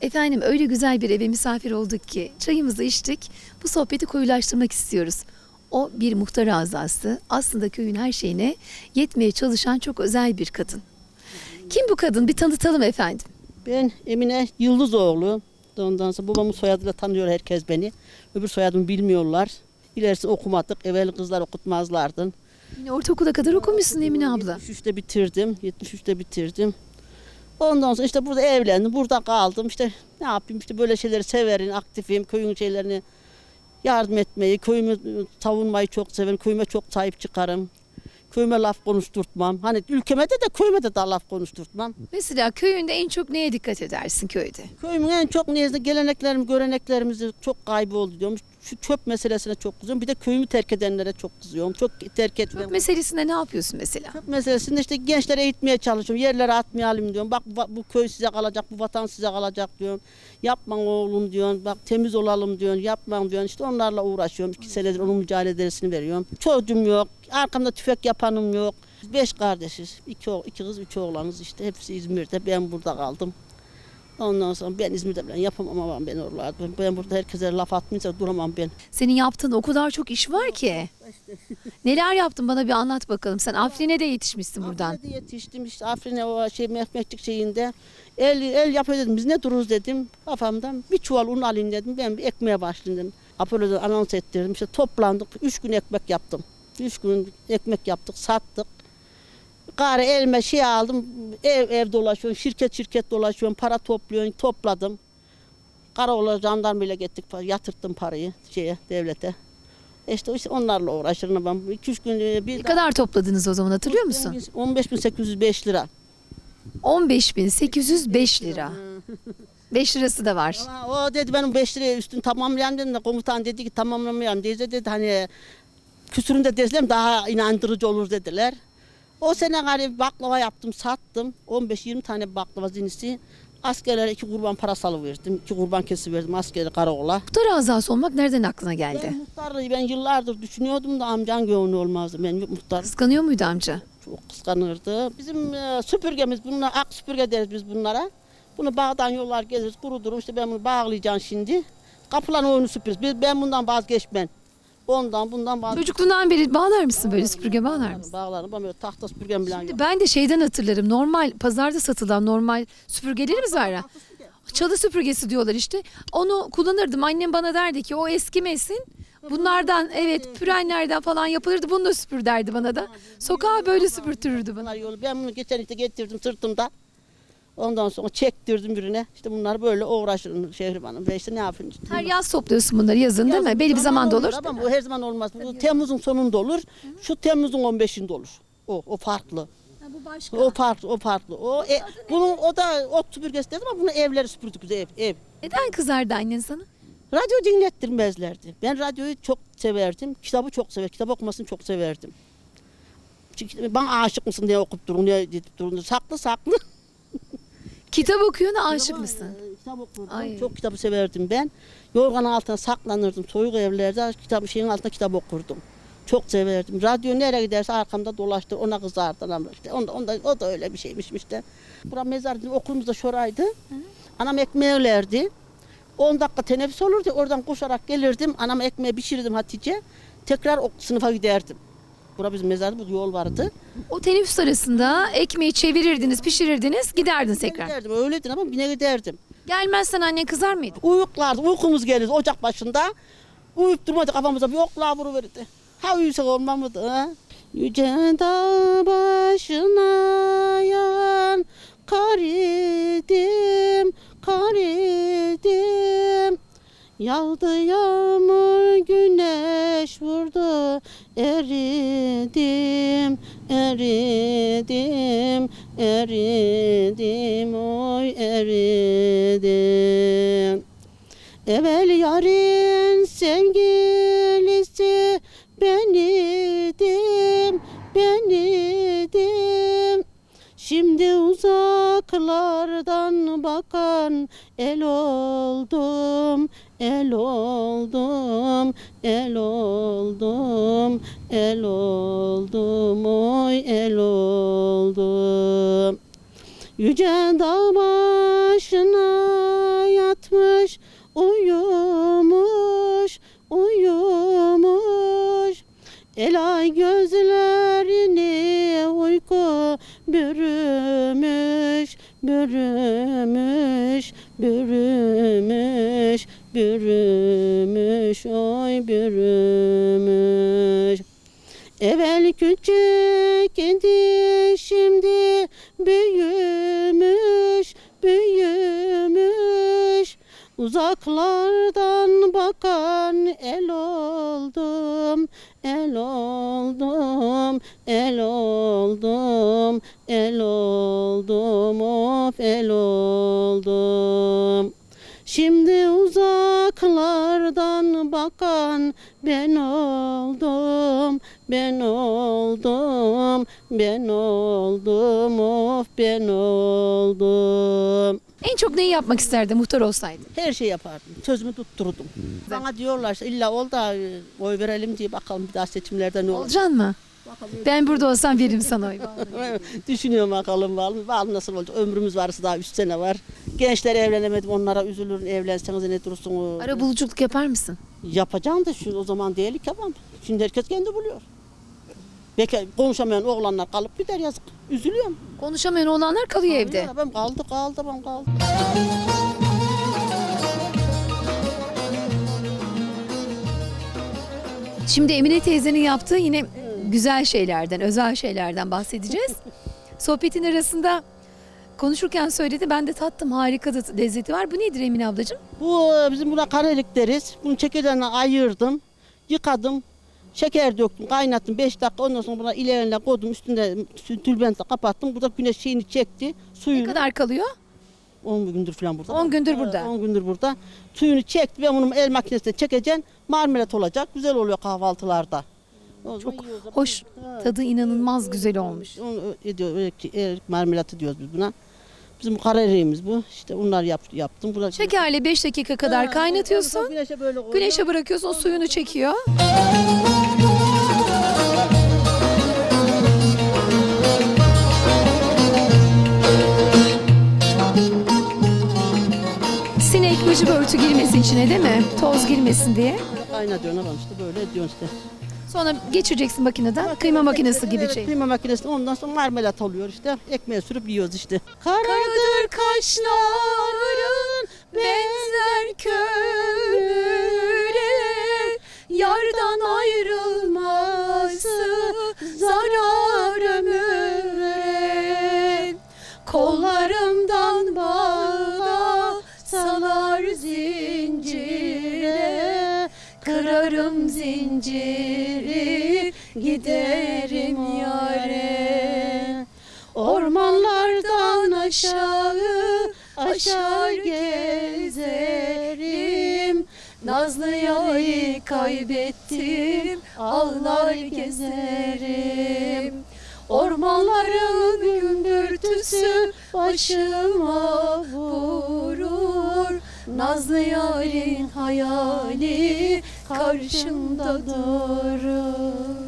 Efendim öyle güzel bir eve misafir olduk ki çayımızı içtik. Bu sohbeti koyulaştırmak istiyoruz. O bir muhtar azası. Aslında köyün her şeyine yetmeye çalışan çok özel bir kadın. Kim bu kadın? Bir tanıtalım efendim. Ben Emine Yıldızoğlu. Ondan sonra babamın soyadıyla tanıyor herkes beni. Öbür soyadımı bilmiyorlar. İlerisi okumadık. Evvel kızlar okutmazlardı. Yine ortaokula kadar okumuşsun Emine abla. 73'te bitirdim. 73'te bitirdim. Ondan sonra işte burada evlendim. Burada kaldım. İşte ne yapayım işte böyle şeyleri severim. Aktifim. Köyün şeylerini yardım etmeyi, köyümü savunmayı çok severim. Köyüme çok sahip çıkarım. Köyüme laf konuşturtmam. Hani ülkeme de de köyüme de laf konuşturtmam. Mesela köyünde en çok neye dikkat edersin köyde? Köyümün en çok neyse geleneklerim, göreneklerimizi çok kayboldu diyorum. Şu çöp meselesine çok kızıyorum. Bir de köyümü terk edenlere çok kızıyorum. Çok terk etmem. Çöp meselesinde ne yapıyorsun mesela? Çöp meselesinde işte gençlere eğitmeye çalışıyorum. Yerlere atmayalım diyorum. Bak bu- bu köy size kalacak, bu vatan size kalacak diyorum. Yapma oğlum diyorsun. Bak temiz olalım diyorsun. Yapma diyorsun. İşte onlarla uğraşıyorum. İki senedir onun mücadelesini veriyorum. Çocuğum yok. Arkamda tüfek yapanım yok. Beş kardeşiz. İki, iki kız, üç oğlanız işte. Hepsi İzmir'de. Ben burada kaldım. Ondan sonra ben İzmir'de ben yapamam ama ben oralarda. Ben burada herkese laf atmayınca duramam ben. Senin yaptığın o kadar çok iş var ki. Neler yaptın bana bir anlat bakalım. Sen Afrin'e de yetişmişsin buradan. Afrin'e de yetiştim işte Afrin'e o şey mehmetçik şeyinde. El, el yapıyor dedim biz ne dururuz dedim. Kafamdan bir çuval un alayım dedim. Ben bir ekmeğe dedim. Apollo'da anons ettirdim. İşte toplandık. Üç gün ekmek yaptım. Üç gün ekmek yaptık sattık. Gari elime şey aldım. Ev ev dolaşıyorum. Şirket şirket dolaşıyorum. Para topluyorum. Topladım. Karaoğlu jandarmayla gittik. Yatırttım parayı şeye devlete. İşte, işte onlarla uğraşırım ben. İki üç gün e, bir Ne kadar topladınız o zaman hatırlıyor musun? 15.805 lira. 15.805 lira. 5 lirası da var. Ama o dedi benim 5 liraya üstün tamamlayan dedi de komutan dedi ki tamamlamayan dedi dedi hani küsüründe desem daha inandırıcı olur dediler. O sene galiba baklava yaptım sattım 15-20 tane baklava zinisi. Askerlere iki kurban parası verdim. iki kurban kesi verdim askeri karakola. Muhtar azası olmak nereden aklına geldi? Ben muhtarlığı ben yıllardır düşünüyordum da amcan gönlü olmazdı. Ben muhtar Kıskanıyor muydu amca? çok kıskanırdı. Bizim e, süpürgemiz bunlar ak süpürge deriz biz bunlara. Bunu bağdan yollar gezeriz kurudur. İşte ben bunu bağlayacağım şimdi. Kapılan oyunu süpürürüz. Biz- Ben bundan vazgeçmem. Ondan bundan vazgeçmem. Çocukluğundan beri bağlar mısın böyle süpürge bağlar mısın? Bağlarım. Ben böyle tahta süpürgem falan yok. Ben de şeyden hatırlarım. Normal pazarda satılan normal süpürgelerimiz var ya. Çalı süpürgesi diyorlar işte. Onu kullanırdım. Annem bana derdi ki o eskimesin. Bunlardan evet pürenlerden falan yapılırdı. Bunu da süpür derdi bana da. Sokağa böyle süpürtürürdü bana. Bunlar yolu. Ben bunu geçen işte getirdim sırtımda. Ondan sonra çektirdim birine. İşte bunlar böyle uğraşırım Şehriban'ım. Ben işte ne yapayım? işte. Her yaz topluyorsun bunları yazın değil mi? Belli bir zamanda olur. Ama bu her zaman olmaz. Bu Temmuz'un sonunda olur. Şu Temmuz'un 15'inde olur. O, o farklı. bu başka. O farklı, o farklı. O e, bunun o da ot süpürgesi dedim ama bunu evleri süpürdük ev, ev. Neden kızardı annen sana? Radyo dinlettirmezlerdi. Ben radyoyu çok severdim. Kitabı çok sever. Kitap okumasını çok severdim. Çünkü bana aşık mısın diye okup durun, diye dedip durun. Saklı saklı. Kitap okuyana aşık Kitaba, mısın? e, Kitap okurdum. Ay. Çok kitabı severdim ben. Yorganın altına saklanırdım. Soyuk evlerde kitap şeyin altında kitap okurdum. Çok severdim. Radyo nereye giderse arkamda dolaştır. Ona kızardı. Ama işte onda, onda, o da öyle bir şeymiş işte. Bura mezar okulumuz da şoraydı. Anam ekmeği ölerdi. 10 dakika teneffüs olurdu. Oradan koşarak gelirdim. Anam ekmeği pişirirdim Hatice. Tekrar o sınıfa giderdim. Bura bizim mezarda bu yol vardı. O teneffüs arasında ekmeği çevirirdiniz, pişirirdiniz, giderdin tekrar. Giderdim. Öyleydi ama yine giderdim. Gelmezsen annen kızar mıydı? Uyuklardı, uykumuz gelirdi ocak başında. Uyup durmadı kafamıza bir okla vuruverirdi. Ha uyusak olmamıdı ha? Yüce dağ başına yan kar idim, kar idim. Yağdı yağmur eridim eridim eridim oy eridim. Evvel yarın sevgilisi ben idim ben idim Şimdi uzaklardan bakan el oldum, el oldum, El oldum, el oldum, oy el oldum. Yüce dağ başına yatmış, uyumuş, uyumuş. El ay gözlerini uyku bürümüş, bürümüş, bürümüş oy bürümüş. Evvel küçük idi şimdi büyümüş, büyümüş. Uzaklardan bakan el oldum, el oldum, el oldum, el oldum, of el oldum. Şimdi uzaklardan bakan ben oldum, ben oldum, ben oldum, of ben oldum. En çok neyi yapmak isterdin muhtar olsaydın? Her şey yapardım. Sözümü tutturdum. Bana diyorlar illa ol da e, oy verelim diye bakalım bir daha seçimlerde ne olur. Olacaksın mı? Ben burada olsam veririm sana oy. Düşünüyorum bakalım vallahi. Vallahi nasıl olacak? Ömrümüz varsa daha 3 sene var. Gençler evlenemedim onlara üzülür. Evlenseniz ne durursunuz? Ara buluculuk yapar mısın? Yapacağım da şu o zaman değil ki ama. Şimdi herkes kendi buluyor. Belki konuşamayan oğlanlar kalıp gider yazık. Üzülüyorum. Konuşamayan olanlar kalıyor evde. Ben kaldı kaldı ben kaldı. Şimdi Emine teyzenin yaptığı yine güzel şeylerden, özel şeylerden bahsedeceğiz. Sohbetin arasında konuşurken söyledi. Ben de tattım. Harika da lezzeti var. Bu nedir Emine ablacığım? Bu e, bizim buna karelik deriz. Bunu çekirdeğine ayırdım. Yıkadım. Şeker döktüm, kaynattım 5 dakika. Ondan sonra buna ilerine koydum. Üstünde tülbentle kapattım. Bu da güneş şeyini çekti. Ne Suyunu kadar kalıyor? 10 gündür falan burada. 10 gündür burada. 10 gündür burada. Suyunu çekti ve bunu el makinesine çekeceksin. Marmelat olacak. Güzel oluyor kahvaltılarda. Çok hoş. Tadı inanılmaz güzel olmuş. Onu ediyor, erik, erik marmelatı diyoruz biz buna. Bizim bu karariğimiz bu. İşte onları yap, yaptım. Buna, Şekerle 5 dakika kadar Ha, kaynatıyorsun. Güneşe böyle. Güneşe bırakıyorsun, suyunu çekiyor. Sinek, bıcı börtü girmesin içine değil mi? Toz girmesin diye. Kaynatıyorsun ama işte böyle ediyorsun işte. Sonra geçireceksin makineden. Kıyma makinesi gibi Evet, şey. Kıyma makinesi ondan sonra marmelat oluyor işte. Ekmeğe sürüp yiyoruz işte. Karadır kaşların benzer kömüre Yardan ayrılması zinciri giderim yare. Ormanlardan aşağı aşar gezerim. Nazlı yayı kaybettim ağlar gezerim. Ormanların gümbürtüsü başıma vurur. Nazlı yarın hayali karşımda durur